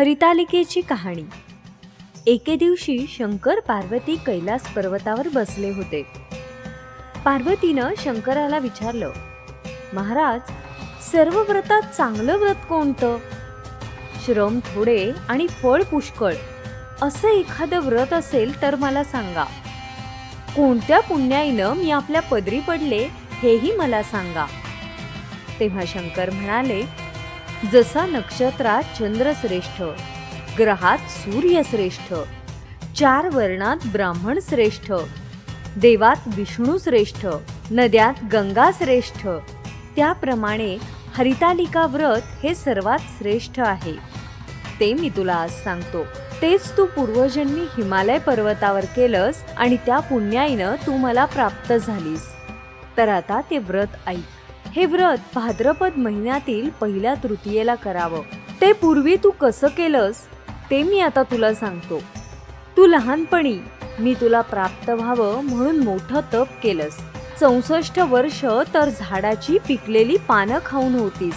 हरितालिकेची कहाणी. एके दिवशी शंकर पार्वती कैलास पर्वतावर बसले होते. पार्वतीनं शंकराला विचारलं महाराज सर्व व्रतात चांगलं व्रत कोणतं? श्रम थोडे आणि फळ पुष्कळ. असं एखादं व्रत असेल तर मला सांगा. कोणत्या पुण्याईनं मी आपल्या पदरी पडले हेही मला सांगा. तेव्हा शंकर म्हणाले जसा नक्षत्रात चंद्र श्रेष्ठ ग्रहात सूर्य श्रेष्ठ चार वर्णात ब्राह्मण श्रेष्ठ देवात विष्णू श्रेष्ठ नद्यात गंगा श्रेष्ठ त्याप्रमाणे हरितालिका व्रत हे सर्वात श्रेष्ठ आहे. ते मी तुला आज सांगतो. तेच तू पूर्वजन्मी हिमालय पर्वतावर केलंस आणि त्या पुण्याईनं तू मला प्राप्त झालीस. तर आता ते व्रत ऐक. हे व्रत भाद्रपद महिन्यातील पहिल्या तृतीयेला करावं. ते पूर्वी तू कसं केलंस ते मी आता तुला सांगतो. तू लहानपणी मी तुला प्राप्त व्हावं म्हणून मोठं तप केलंस. चौसष्ट वर्ष तर झाडाची पिकलेली पानं खाऊन होतीस.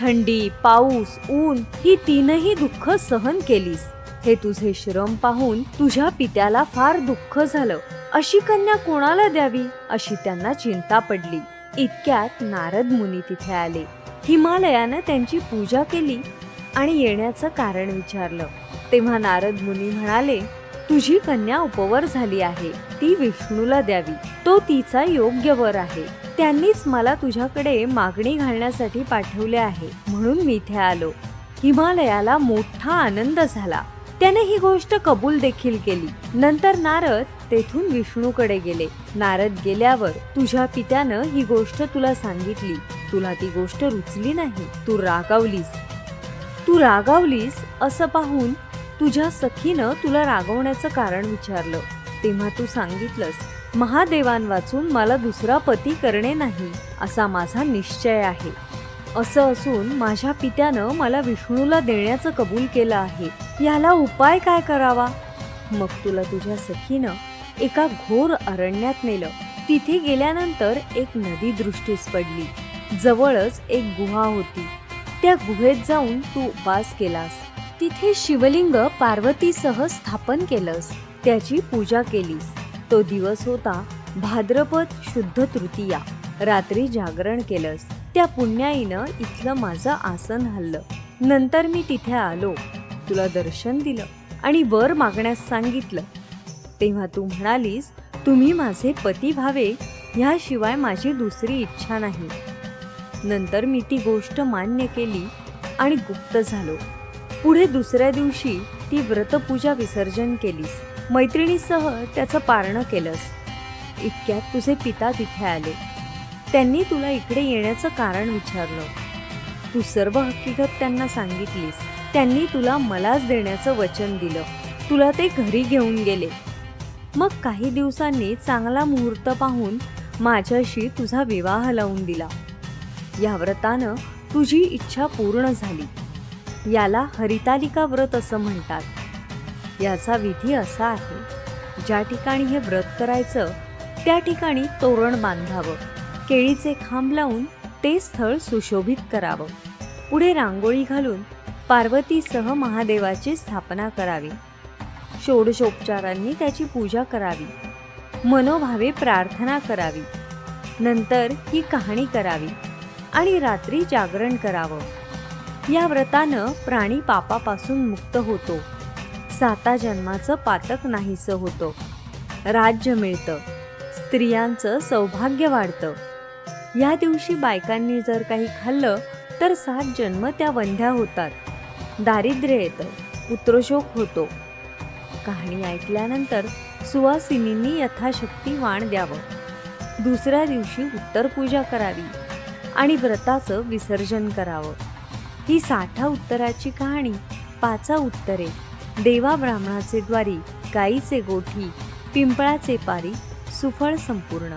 थंडी पाऊस ऊन ही तीनही दुःख सहन केलीस. हे तुझे श्रम पाहून तुझ्या पित्याला फार दुःख झालं. अशी कन्या कोणाला द्यावी अशी त्यांना चिंता पडली. इतक्यात नारद मुनी तिथे आले. हिमालयानं त्यांची पूजा केली आणि येण्याचं कारण विचारलं. तेव्हा नारद मुनी म्हणाले तुझी कन्या उपवर झाली आहे. ती विष्णूला द्यावी. तो तिचा योग्य वर आहे. त्यांनीच मला तुझ्याकडे मागणी घालण्यासाठी पाठवले आहे. म्हणून मी इथे आलो. हिमालयाला मोठा आनंद झाला. त्याने ही गोष्ट कबूल देखील केली. नंतर नारद तेथून विष्णूकडे गेले. नारद गेल्यावर तुझ्या पित्यानं ही गोष्ट तुला सांगितली. तुला ती गोष्ट रुचली नाही. तू रागावलीस. तू रागावलीस असं पाहून तुझ्या सखीनं तुला रागवण्याचं कारण विचारलं. तेव्हा तू सांगितलंस महादेवान वाचून मला दुसरा पती करणे नाही असा माझा निश्चय आहे. असं असून माझ्या पित्यानं मला विष्णूला देण्याचं कबूल केलं आहे. याला उपाय काय करावा? मग तुला तुझ्या सखीनं एका घोर अरण्यात नेलं. तिथे गेल्यानंतर एक नदी दृष्टीस पडली. जवळच एक गुहा होती. त्या गुहेत जाऊन तू उपास केलास. तिथे शिवलिंग पार्वतीसह स्थापन केलंस. त्याची पूजा केलीस. तो दिवस होता भाद्रपद शुद्ध तृतीया. रात्री जागरण केलंस. त्या पुण्याईनं इथलं माझं आसन हल्लं. नंतर मी तिथे आलो. तुला दर्शन दिलं आणि वर मागण्यास सांगितलं. तेव्हा तू म्हणालीस तुम्ही माझे पती व्हावे ह्याशिवाय माझी दुसरी इच्छा नाही. नंतर मी ती गोष्ट मान्य केली आणि गुप्त झालो. पुढे दुसऱ्या दिवशी ती व्रतपूजा विसर्जन केलीस. मैत्रिणीसह त्याचं पारणं केलंस. इतक्यात तुझे पिता तिथे आले. त्यांनी तुला इकडे येण्याचं कारण विचारलं. तू सर्व हकीकत त्यांना सांगितलीस. त्यांनी तुला मलाच देण्याचं वचन दिलं. तुला ते घरी घेऊन गेले. मग काही दिवसांनी चांगला मुहूर्त पाहून माझ्याशी तुझा विवाह लावून दिला. या व्रतानं तुझी इच्छा पूर्ण झाली. याला हरितालिका व्रत असं म्हणतात. याचा विधी असा आहे ज्या ठिकाणी हे व्रत करायचं त्या ठिकाणी तोरण बांधावं केळीचे खांब लावून ते स्थळ सुशोभित करावं. पुढे रांगोळी घालून पार्वतीसह महादेवाची स्थापना करावी. षोडशोपचारांनी त्याची पूजा करावी. मनोभावे प्रार्थना करावी. नंतर ही कहाणी करावी आणि रात्री जागरण करावं. या व्रतानं प्राणी पापापासून मुक्त होतो. साता जन्माचं पातक नाहीसं होतं. राज्य मिळतं. स्त्रियांचं सौभाग्य वाढतं. या दिवशी बायकांनी जर काही खाल्लं तर सात जन्म त्या वंध्या होतात. दारिद्र्य येतं पुत्रशोक होतो. कहाणी ऐकल्यानंतर सुवासिनींनी यथाशक्ती वाण द्यावं. दुसऱ्या दिवशी उत्तर पूजा करावी आणि व्रताचं विसर्जन करावं. ही साठा उत्तराची कहाणी पाचा उत्तरे देवा ब्राह्मणाचे द्वारी गाईचे गोठी पिंपळाचे पारी सुफळ संपूर्ण.